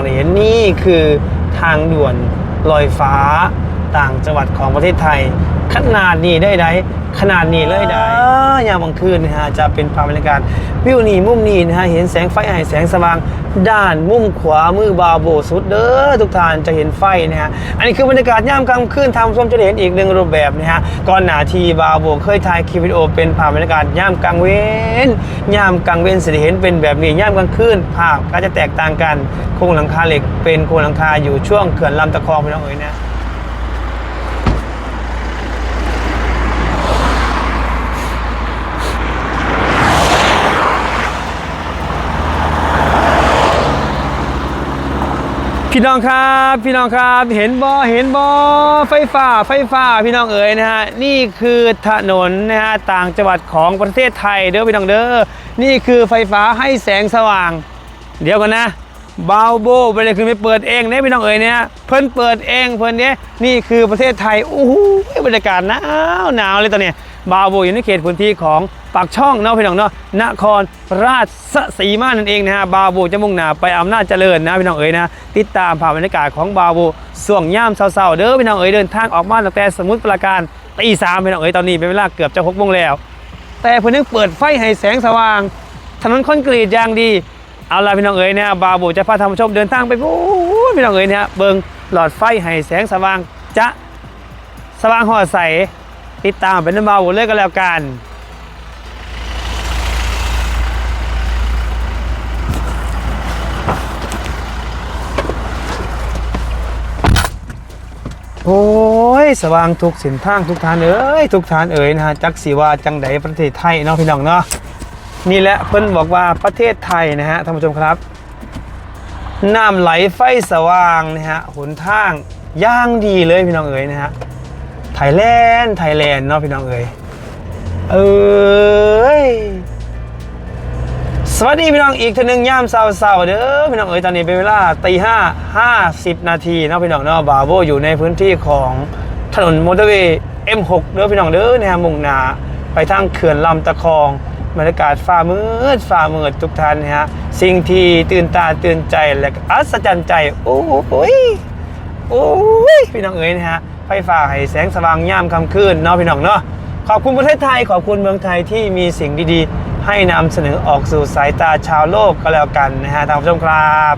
องได้เห็นนี่คือทางด่วนลอยฟ้าต่างจังหวัดของประเทศไทย ขนาดนี้ได้ไดขนาดนี้เลยได้ยามกลางคืนนะฮะจะเป็นภาพบรรยากาศวิวนี้มุมนี้นะฮะเห็นแสงไฟไอแสงสว่าง ด้านมุมขวามือบาโบสุดเด้อทุกท่านจะเห็นไฟนะฮะอันนี้คือบรรยากาศยามกลางคืนทางส้มจะเห็นอีกหนึ่งรูปแบบนะฮะก่อนหน้าที่บาโบเคยถ่ายคลิปวิดีโอเป็นภาพบรรยากาศยามกลางเว้นยามกลางเว้นสิเห็นเป็นแบบนี้ยามกลางคืนภาพก็จะแตกต่างกันโครงหลังคาเหล็กเป็นโครงหลังคาอยู่ช่วงเขื่อนลำตะคองพี่น้องเอ๋ยนะ พี่น้องครับ พี่น้องครับ เห็นบอเห็นบอไฟฟ้า ไฟฟ้า พี่น้องเอ๋ยนะฮะ นี่คือถนนนะฮะต่างจังหวัดของประเทศไทยเด้อพี่น้องเด้อ นี่คือไฟฟ้าให้แสงสว่าง เดี๋ยวกันนะบาวโบไปเลยคือไปเปิดเองเนี่ยพี่น้องเอ๋ยเนี่ยเพิ่นเปิดเองเพิ่นเนี่ยนี่คือประเทศไทยโอ้โหบรรยากาศหนาวหนาวเลยตอนเนี้ย บาโบอยู่ในเขตพื้นที่ของปากช่องเนาะพี่น้องเนาะนครราชสีมานั่นเองนะฮะบาโบจะมุ่งหน้าไปอำนาจเจริญนะพี่น้องเอ๋ยนะติดตามภาพบรรยากาศของบาโบส่วงย่ามเศร้าๆเด้อพี่น้องเอ๋ยเดินทางออกมาตั้งแต่สมุทรปราการตีสามพี่น้องเอ๋ยตอนนี้เป็นเวลาเกือบจะหกโมงแล้ว แต่เพิ่นยังเปิดไฟให้แสงสว่าง ถนนคอนกรีตอย่างดีเอาล่ะพี่น้องเอ๋ยเนี่ยบาบูจะพาท่านผู้ชมเดินทางไปพูดพี่น้องเอ๋ยเนี่ยเบิงหลอดไฟให้แสงสว่างจะสว่างหอใส ติดตามเป็นน้ำบาบูเลยก็แล้วกันโอ้ยสว่างทุกส้นทางทุกทานเอ้ยทุกทานเอ๋ยนะฮะจักสีว่าจังใดประเทศไทยเนาะพี่น้องเนาะนี่แหละเพิ่นบอกว่าประเทศไทยนะฮะท่านผู้ชมครับน้ำไหลไฟสว่างนะฮะหนทางย่างดีเลยพี่น้องเอ๋ยนะฮะ ทยแลนด์ไทยแลนด์เนาะพี่น้องเอ๋ยเอ้ยสวัสดีพี่น้องอีกทีหนึงย่ามเสาๆเด้อพี่น้องเอ๋ยตอนนี้เป็นเวลาตีห้าห้าสิบนาทีเนาะพี่น้องเนาะบาโบอยู่ในพื้นที่ของถนนมอเตอร์เวย์ M6 เด้อพี่น้องเด้อนะฮะมุ่งหน้าไปทางเขื่อนลำตะคองบรรยากาศฟ้ามืดฟ้ามืดทุกท่านนะฮะสิ่งที่ตื่นตาตื่นใจและอัศจรรย์ใจโอ้โหย โอ้ยพี่น้องเอ๋ยนะฮะไฟฟ้าให้แสงสว่างย่ามค่ำคืนเนาะพี่น้องเนาะขอบคุณประเทศไทยขอบคุณเมืองไทยที่มีสิ่งดีๆ ให้นำเสนอออกสู่สายตาชาวโลกก็แล้วกันนะฮะท่านผู้ชมครับ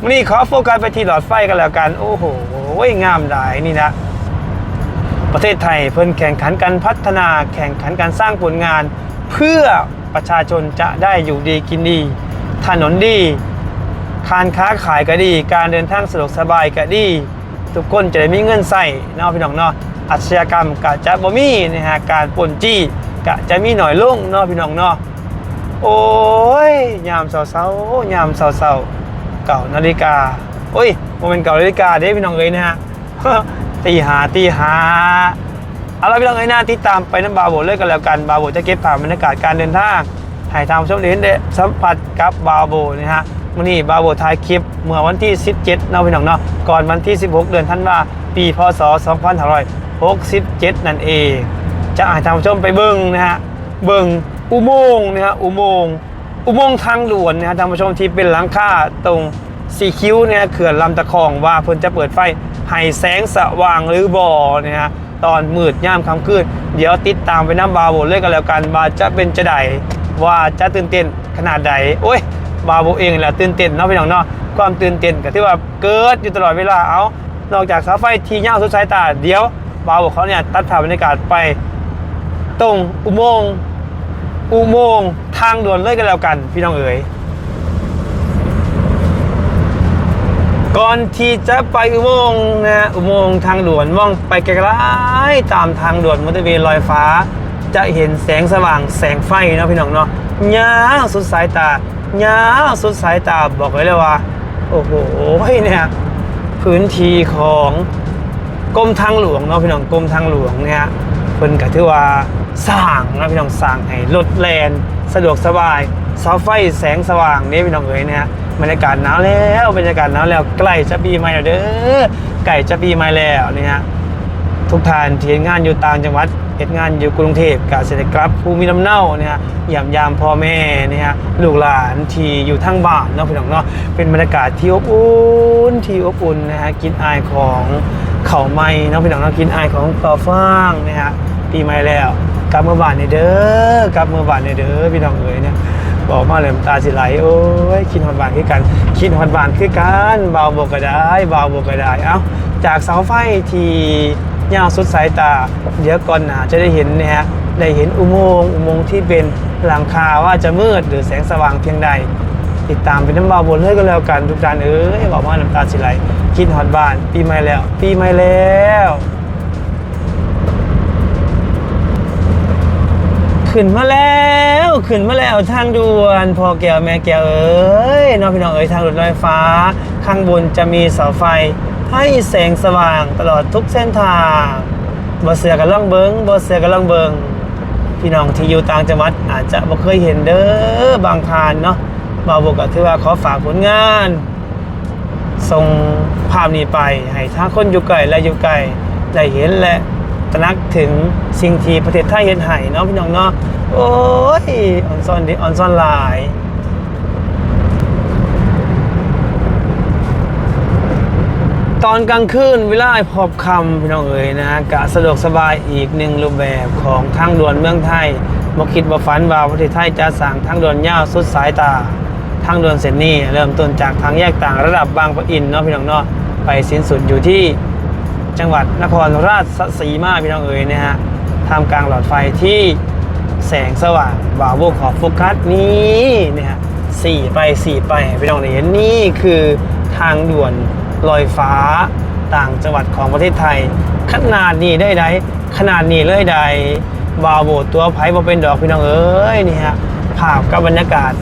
วันนี้ขอโฟกัสไปที่หลอดไฟกันแล้วกัน โอ้โหงามหลายนี่นะประเทศไทยเพิ่นแข่งขันการพัฒนาแข่งขันการสร้างผลงาน เพื่อประชาชนจะได้อยู่ดีกินดี ถนนดี การค้าขายก็ดี การเดินทางสะดวกสบายก็ดี ทุกคนจะได้มีเงินใส่เนาะพี่น้องเนาะอาชญากรรมกะจะบ่มีนะฮะการปนจี้กะจะมีหน่อยลงเนาะพี่น้องเนาะโอ้ยยามเศร้าๆยามเศร้าๆเก่านาฬิกาโอ้ยโมเมนเก่านาฬิกาเด้พี่น้องเอ้ยนะฮะตีหาตีหาเอาละพี่น้องไอ้หน้าติดตามไปน้ำบาโบเลยกันแล้วกันบาโบจะเก็บภาพบรรยากาศการเดินทางให้ทางผู้ชมเห็นได้สัมผัสกับบาโบนะฮะ วันนี้บาโบถ่ายคลิป เมื่อวันที่ 17เนาะพี่น้องเนาะก่อนวันที่ 16 เดือนธันวาปีพศ2567 นั่นเอง จะให้ทางผู้ชมไปเบิ้งนะฮะเบิ้งอุโมงค์นะฮะอุโมงค์อุโมงค์ทางด่วนนะฮะทางผู้ชมที่เป็นหลังคาตรงสีคิ้วเนี่ยเขื่อนลำตะคองว่าเพิ่นจะเปิดไฟให้แสงสว่างหรือบ่เนี่ยฮะตอนมืดย่ามค่ำคืนเดี๋ยวติดตามไปน้ำบาโบเลยกันแล้วกันบาจะเป็นจะใดว่าจะตื่นเต้นขนาดใดโอ้ย บาโบเองแหละตื่นเต้นเนาะพี่น้องเนาะความตื่นเต้นก็ที่ว่าเกิดอยู่ตลอดเวลาเอา นอกจากเสาไฟที่ยาสุดสายตาเดี๋ยวบาโบเขาเนี่ยตัดภาพบรรยากาศไปตรงอุโมงค์อุโมงค์ทางด่วนเลยกันแล้วกัน พี่น้องเอ๋ยก่อนที่จะไปอุโมงค์นะฮะอุโมงค์ทางด่วนมองไปไกลๆตามทางด่วนมอเตอร์เวย์ลอยฟ้า จะเห็นแสงสว่างแสงไฟเนาะพี่น้องเนาะยาวสุดสายตา ยาวสุดสายตาบอกไว้เลยว่า โอ้โหเนี่ยพื้นที่ของกรมทางหลวงเนาะพี่น้องกรมทางหลวงเนี่ยเพิ่นก็ถือว่าสร้างนะพี่น้องสร้างให้รถแลนสะดวกสบายเสาไฟแสงสว่างนี่พี่น้องเอ๋ยเนี่ยบรรยากาศหนาวแล้วบรรยากาศหนาวแล้วใกล้จะปีใหม่แล้วเด้อใกล้จะปีใหม่แล้วนี่ฮะ ทุกท่านที่เฮ็ดงานอยู่ต่างจังหวัดเฮ็ดงานอยู่กรุงเทพกาเสด็จกลับภูมิลำเนาเนี่ยยามยามพ่อแม่เนี่ยลูกหลานที่อยู่ทางบ้านเนาะพี่น้องเนาะเป็นบรรยากาศที่อบอุ่นที่อบอุ่นนะฮะกินอายของเขาไม้เนาะพี่น้องเนาะกินอายของปลาฟางนะฮะปีใหม่แล้วกลับเมื่อบ้านเนี่เด้อกลับเมื่อบ้านเนี่เด้อพี่น้องเอ๋ยเนี่ยบอกมาเลยตาสิไหลโอ้ยคิดฮอดบ้านคือกันคิดฮอดบ้านคือกันเบาบกก็ได้เบาบกก็ได้เอ้าจากเสาไฟที่ ยาวสุดสายตา เดี๋ยวก่อนหนาจะได้เห็นนะฮะได้เห็นอุโมงค์อุโมงค์ที่เป็นหลังคาว่าจะมืดหรือแสงสว่างเพียงใด ติดตามเป็นน้ำบาบนเลยก็แล้วกันทุกท่านเอ้ยบอกว่าน้ำตาสิไหลคิดฮอดบ้าน ปีใหม่แล้ว ปีใหม่แล้วขึ้นมาแล้วขึ้นมาแล้วทางด่วนพอแก้วแม่แก้วเอ้ยน้องพี่น้องเอ้ยทางรถไฟฟ้า ข้างบนจะมีเสาไฟ ให้แสงสว่างตลอดทุกเส้นทางบ่เสือกันล่องเบิงบ่เสือกันล่องเบิงพี่น้องที่อยู่ต่างจังหวัดอาจจะบ่เคยเห็นเด้อบางพานเนาะบ่าวบอกก็ถือว่าขอฝากผลงานส่งภาพนี้ไปให้ทั้งคนอยู่ไกลและอยู่ไกลได้เห็นและตระหนักถึงสิ่งที่ประเทศไทยเห็นให้เนาะพี่น้องเนาะโอ้ยออนซอนดิออนซอนหลาย ตอนกลางคืนเวลาพบคำพี่น้องเอ๋ยนะกะสะดวกสบายอีกหนึ่งรูปแบบของทางด่วนเมืองไทยบ่คิดบ่ฝันว่าประเทศไทยจะสั่งทางด่วนยาวสุดสายตา ทางด่วนเส้นนี้เริ่มต้นจากทางแยกต่างระดับบางปะอินเนาะพี่น้องเนาะไปสิ้นสุดอยู่ที่จังหวัดนครราชสีมาพี่น้องเอ๋ยนะฮะท่ามกลางหลอดไฟที่แสงสว่างบ่าวโบขอบโฟกัสนี้นะฮะสี่ไปสี่ไปพี่น้องเห็นนี่คือทางด่วน ลอยฟ้าต่างจังหวัดของประเทศไทย ขนาดนี้ได้ใดขนาดนี้เลยใดบ่าวโบตัวไผ่บ่เป็นดอกพี่น้องเอ้ยนี่ฮะภาพกับบรรยากาศ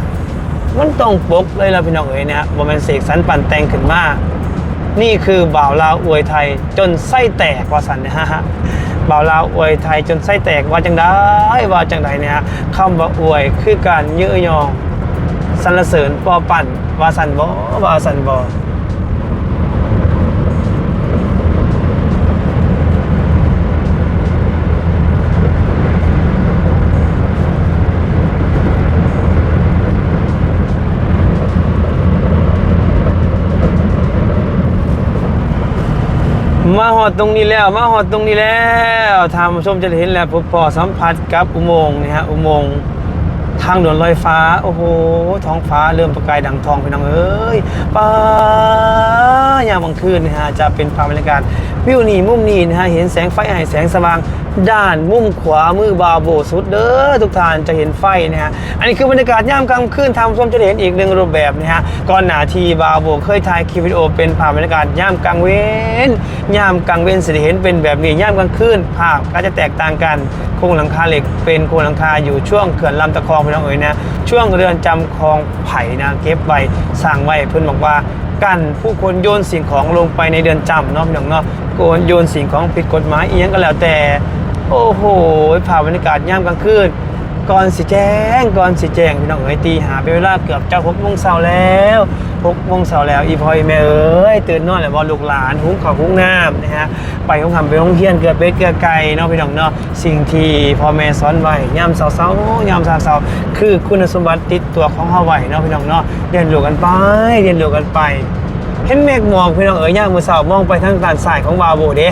มันต้องปกเลยละพี่น้องเอ๋ยนะฮะบ่แม่นเสกสรรปั่นแต่งขึ้นมานี่คือบ่าวลาวอวยไทยจนไส้แตกว่าสันนะฮะบ่าวลาวอวยไทยจนไส้แตกว่าจังได้ว่าจังไดเนี่ยคำว่าอวยคือการเยื้อยองสรรเสริญปอปั่นว่าสันบ่ว่าสันบ่ มาหอดตรงนี้แล้ว มาหอดตรงนี้แล้วทางผู้ชมจะเห็นแล้วพบพอสัมผัสกับอุโมงค์นะฮะอุโมงค์ทางด่วนลอยฟ้า โอ้โห ท้องฟ้าเริ่มประกายดังทองไปน้องเอ้ยป้ายามกลางคืนนะฮะจะเป็นภาพบรรยากาศวิวนี่มุมนี้นะฮะเห็นแสงไฟไอแสงสว่าง ด้านมุมขวามือบาโบสุดเด้อทุกท่านจะเห็นไฟนะฮะอันนี้คือบรรยากาศยามกลางคืนทางส้มจะเห็นอีกหนึ่งรูปแบบนะฮะก่อนหน้าที่บาโบเคยถ่ายคลิปวิดีโอเป็นภาพบรรยากาศยามกลางเว้นยามกลางเว้นสิเห็นเป็นแบบนี้ยามกลางคืนภาพก็จะแตกต่างกันโครงหลังคาเหล็กเป็นโครงหลังคาอยู่ช่วงเขื่อนลำตะคองพี่น้องเอ๋ยนะช่วงเรือนจำคลองไผ่นะเก็บไว้สร้างไว้เพื่อนบอกว่ากันผู้คนโยนสิ่งของลงไปในเดือนจำเนาะพี่น้องเนาะโยนสิ่งของผิดกฎหมายเอียงก็แล้วแต่ โอ้โหภาพบรรยากาศยามกลางคืนก่อนสิแจ้งก่อนสิแจ้งพี่น้องเอ๋ยตีหาเป็นเวลาเกือบจะหกโมงเช้าแล้วหกโมงเช้าแล้วอีพอยแม่เอ๋ยตื่นนอนแล้วบอลูกหลานหุ้งข้าวหุ้งน้ำนะฮะไปห้องทำไปห้องเพียนเกือบเป็ดเกือไก่เนาะพี่น้องเนาะสิ่งที่พ่อแม่สอนไว้ยามเช้าๆยามเช้าๆคือคุณสมบัติติดตัวของเฮาไว้เนาะพี่น้องเนาะเรียนรู้กันไปเรียนรู้กันไป เห็นเมฆหมอกพี่น้องเอ๋ยย่ามือเสามองไปทางด้านซ้ายของบาโบเด้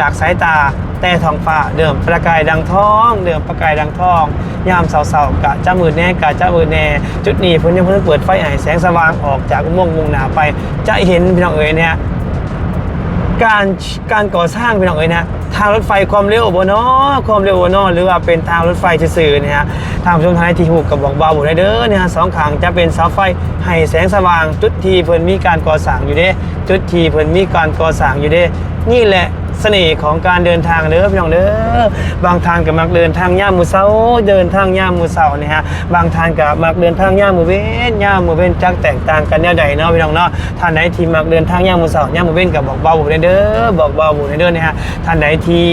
จากสายตา แต่ท้องฟ้าเดิมประกายดังทอง เดิมประกายดังทอง ยามเสาๆกะจ้ามือแน่กะจ้ามือแน่ จุดนี้เพิ่นยังเพิ่นเปิดไฟให้แสงสว่างออกจากอุโมงมุงหนาไป จะเห็นพี่น้องเอ๋ยเนี่ยการการก่อสร้างพี่น้องเอ๋ยนะทางรถไฟความเร็วบนนอความเร็วบนนอหรือว่าเป็นทางรถไฟซื่อเนี่ยฮะทางผู้ชมทางที่หูกกับบอกเบาบุได้เด้อเนี่ยฮะสองขางจะเป็นเสาไฟให้แสงสว่างจุดทีเพิ่นมีการก่อสร้างอยู่เด้จุดทีเพิ่นมีการก่อสร้างอยู่เด้นี่แหละ เสน่ห์ของการเดินทางเด้อพี่น้องเด้อบางทางก็มักเดินทางย่ามมือเสาเดินทางย่ามมือเสาเนี่ยฮะบางทางก็มักเดินทางย่ามมือเว้นย่ามมือเว้นจักแตกต่างกันแนวใดเนาะพี่น้องเนาะท่านไหนที่มักเดินทางย่ามมือเสาย่ามมือเว้นก็บบอกเบาบุเด้อบอกเบาบุเด้อเนี่ยฮะท่านไหนที่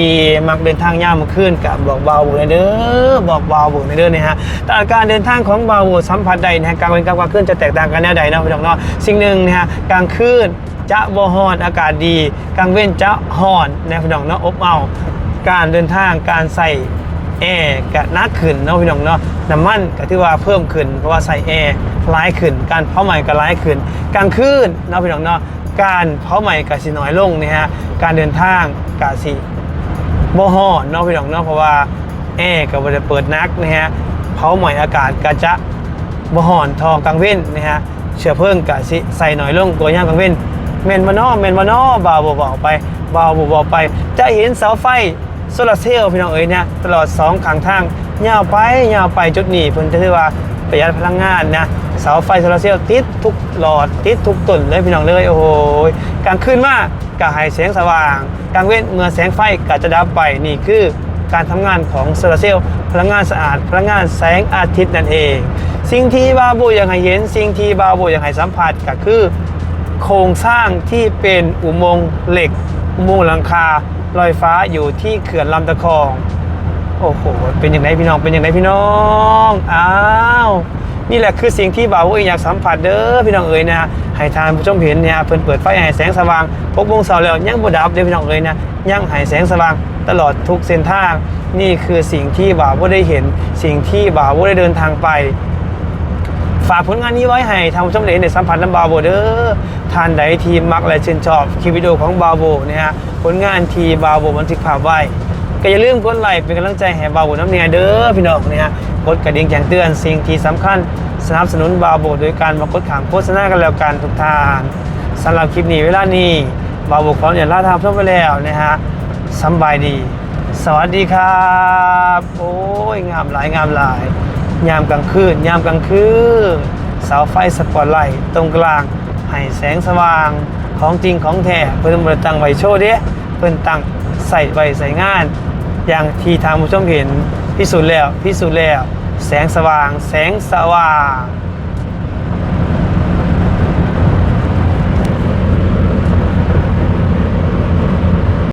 มักเดินทางย่ามมาขึ้นกับบอกเบาบุเด้อบอกเบาบุเด้อเนะฮะแต่การเดินทางของเบาบุสัมผัสใดนะฮะกลางวันกลางวันขึ้นจะแตกต่างกันแนวใดเนาะพี่น้องเนาะสิ่งหนึ่งนะฮะกลางคืนจะบ่ฮอนอากาศดีกลางเว้นจะฮ้อนนะพี่น้องเนาะอบเอาการเดินทางการใส่แอร์ก็นักขึ้นเนาะพี่น้องเนาะน้ำมันก็ถือว่าเพิ่มขึ้นเพราะว่าใส่แอร์ร้ายขึ้น การเผาไหม้ก็ร้ายขึ้นกลางคืนเนาะพี่น้องเนาะการเผาไหม้ก็สิน้อยลงนะฮะการเดินทางก็สิบ่ฮ้อนเนาะพี่น้องเนาะเพราะว่าแอร์ก็บ่ได้เปิดนักนะฮะเผาไหม้อากาศก็จะบ่ฮ้อนทองกลางเว้นนะฮะเชื้อเพลิงก็สิใส่หน่อยลงตัวย่ามกลางเว้นแม่นบ่นาะแม่นบ่นาะบ่าวบ่บอกไป บ่าวบ่บอกไป จะเห็นเสาไฟโซลาร์เซลล์พี่น้องเอ๋ยเนี่ยตลอดสองข้างทางยาวไปยาวไปจุดนี้เพิ่นจะถือว่าประหยัดพลังงานนะเสาไฟโซลาร์เซลล์ติดทุกหลอดติดทุกต้นเลยพี่น้องเลยโอ้โหกลางคืนมากก็ให้แสงสว่างกลางเว้นเมื่อแสงไฟก็จะดับไปนี่คือการทำงานของโซลาร์เซลล์พลังงานสะอาด พลังงานแสงอาทิตย์นั่นเอง สิ่งที่บาบูอยากให้เห็น สิ่งที่บาบูอยากให้สัมผัสก็คือ โครงสร้างที่เป็นอุโมงค์เหล็ก มงค์หลังคาลอยฟ้าอยู่ที่เขื่อนลำตะคอง โอ้โห เป็นอย่างไรพี่น้อง เป็นอย่างไรพี่น้อง อ้าว นี่แหละคือสิ่งที่บ่าวเอ้ยอยากสัมผัสเด้อพี่น้องเอ๋ยนะให้ทานผู้ชมเห็นเนี่ยเพิ่นเปิดไฟให้แสงสว่างพกวงเสาร์แล้วยังบ่ดับเด้อพี่น้องเอ๋ยนะยังให้แสงสว่างตลอดทุกเส้นทาง นี่คือสิ่งที่บ่าวบ่ได้เห็น สิ่งที่บ่าวบ่ได้เดินทางไป ฝากผลงานนี้ไว้ให้ทางผู้ชมได้เห็นในสัมผัสน้ำบาโบเด้อท่านใดที่มักและชื่นชอบคลิปวิดีโอของบาโบนะฮะผลงานทีบาโบบันทึกภาพไว้ก็อย่าลืมกดไลค์เป็นกำลังใจให้บาโบน้ำเนียเด้อพี่น้องนะฮะกดกระดิ่งแจ้งเตือนสิ่งที่สำคัญสนับสนุนบาโบโดยการมากดขามโฆษณากันแล้วกันทุกท่านสำหรับคลิปนี้เวลานี้บาโบขอเนี่ยลาทางผู้ชมไปแล้วนะฮะสบายดี สวัสดีครับ โอ้ยงามหลายงามหลาย ยามกลางคืน ยามกลางคืน เสาไฟสปอตไลท์ตรงกลางให้แสงสว่างของจริงของแท้เพิ่นบริตั้งไว้โชว์เด้เพิ่นตั้งใส่ไว้ใส่งาน อย่างที่ทางผู้ชมเห็นพิสูจน์แล้วพิสูจน์แล้ว แสงสว่าง แสงสว่าง